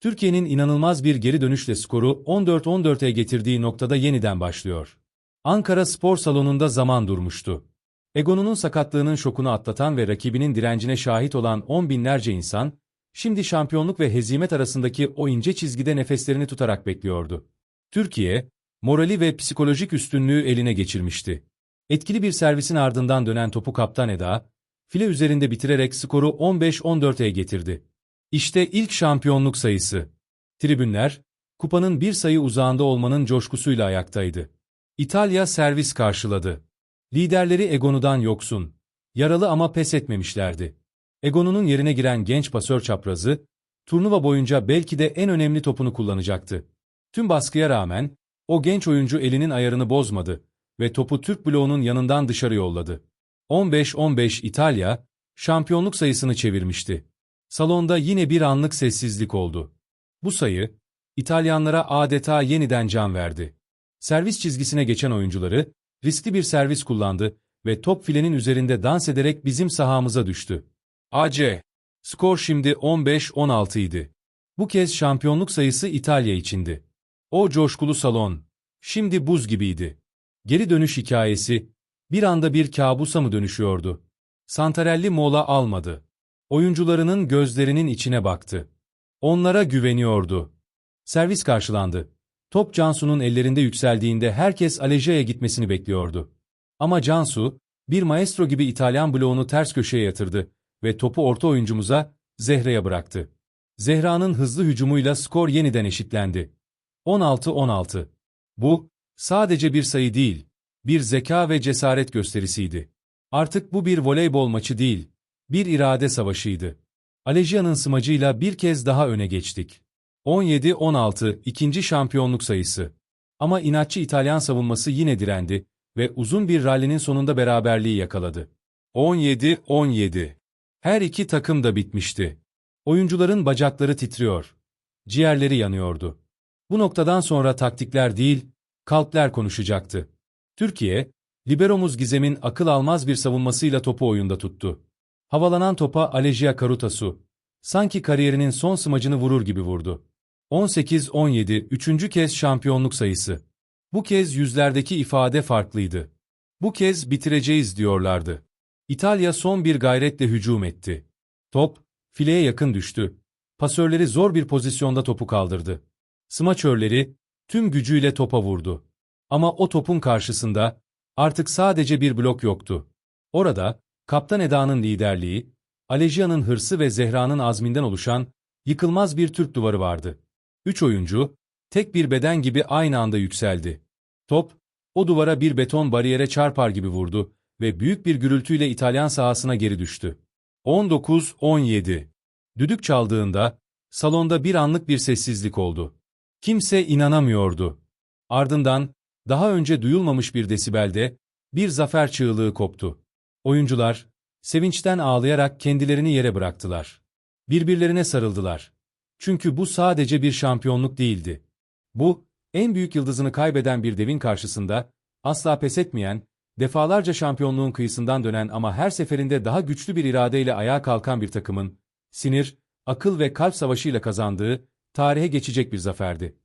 Türkiye'nin inanılmaz bir geri dönüşle skoru 14-14'e getirdiği noktada yeniden başlıyor. Ankara Spor Salonu'nda zaman durmuştu. Egon'un sakatlığının şokunu atlatan ve rakibinin direncine şahit olan on binlerce insan, şimdi şampiyonluk ve hezimet arasındaki o ince çizgide nefeslerini tutarak bekliyordu. Türkiye, morali ve psikolojik üstünlüğü eline geçirmişti. Etkili bir servisin ardından dönen topu kaptan Eda, file üzerinde bitirerek skoru 15-14'e getirdi. İşte ilk şampiyonluk sayısı. Tribünler, kupanın bir sayı uzağında olmanın coşkusuyla ayaktaydı. İtalya servis karşıladı. Liderleri Egonu'dan yoksun. Yaralı ama pes etmemişlerdi. Egonu'nun yerine giren genç pasör çaprazı, turnuva boyunca belki de en önemli topunu kullanacaktı. Tüm baskıya rağmen, o genç oyuncu elinin ayarını bozmadı ve topu Türk bloğunun yanından dışarı yolladı. 15-15 İtalya, şampiyonluk sayısını çevirmişti. Salonda yine bir anlık sessizlik oldu. Bu sayı, İtalyanlara adeta yeniden can verdi. Servis çizgisine geçen oyuncuları, riskli bir servis kullandı ve top filenin üzerinde dans ederek bizim sahamıza düştü. AC. Skor şimdi 15-16 idi. Bu kez şampiyonluk sayısı İtalya içindi. O coşkulu salon, şimdi buz gibiydi. Geri dönüş hikayesi, bir anda bir kabusa mı dönüşüyordu? Santarelli mola almadı. Oyuncularının gözlerinin içine baktı. Onlara güveniyordu. Servis karşılandı. Top Cansu'nun ellerinde yükseldiğinde herkes Aleja'ya gitmesini bekliyordu. Ama Cansu, bir maestro gibi İtalyan bloğunu ters köşeye yatırdı ve topu orta oyuncumuza, Zehra'ya bıraktı. Zehra'nın hızlı hücumuyla skor yeniden eşitlendi. 16-16. Bu, sadece bir sayı değil, bir zeka ve cesaret gösterisiydi. Artık bu bir voleybol maçı değil, bir irade savaşıydı. Alejia'nın smacıyla bir kez daha öne geçtik. 17-16 ikinci şampiyonluk sayısı. Ama inatçı İtalyan savunması yine direndi ve uzun bir rallinin sonunda beraberliği yakaladı. 17-17. Her iki takım da bitmişti. Oyuncuların bacakları titriyor. Ciğerleri yanıyordu. Bu noktadan sonra taktikler değil, kalpler konuşacaktı. Türkiye, liberomuz Gizem'in akıl almaz bir savunmasıyla topu oyunda tuttu. Havalanan topa Alejia Karutasu, sanki kariyerinin son smacını vurur gibi vurdu. 18-17 üçüncü kez şampiyonluk sayısı. Bu kez yüzlerdeki ifade farklıydı. Bu kez bitireceğiz diyorlardı. İtalya son bir gayretle hücum etti. Top, fileye yakın düştü. Pasörleri zor bir pozisyonda topu kaldırdı. Smaçörleri, tüm gücüyle topa vurdu. Ama o topun karşısında, artık sadece bir blok yoktu. Orada, Kaptan Eda'nın liderliği, Alejia'nın hırsı ve Zehra'nın azminden oluşan, yıkılmaz bir Türk duvarı vardı. Üç oyuncu, tek bir beden gibi aynı anda yükseldi. Top, o duvara bir beton bariyere çarpar gibi vurdu ve büyük bir gürültüyle İtalyan sahasına geri düştü. 19-17 Düdük çaldığında, salonda bir anlık bir sessizlik oldu. Kimse inanamıyordu. Ardından, daha önce duyulmamış bir desibelde, bir zafer çığlığı koptu. Oyuncular, sevinçten ağlayarak kendilerini yere bıraktılar. Birbirlerine sarıldılar. Çünkü bu sadece bir şampiyonluk değildi. Bu, en büyük yıldızını kaybeden bir devin karşısında, asla pes etmeyen, defalarca şampiyonluğun kıyısından dönen ama her seferinde daha güçlü bir iradeyle ayağa kalkan bir takımın, sinir, akıl ve kalp savaşıyla kazandığı, tarihe geçecek bir zaferdi.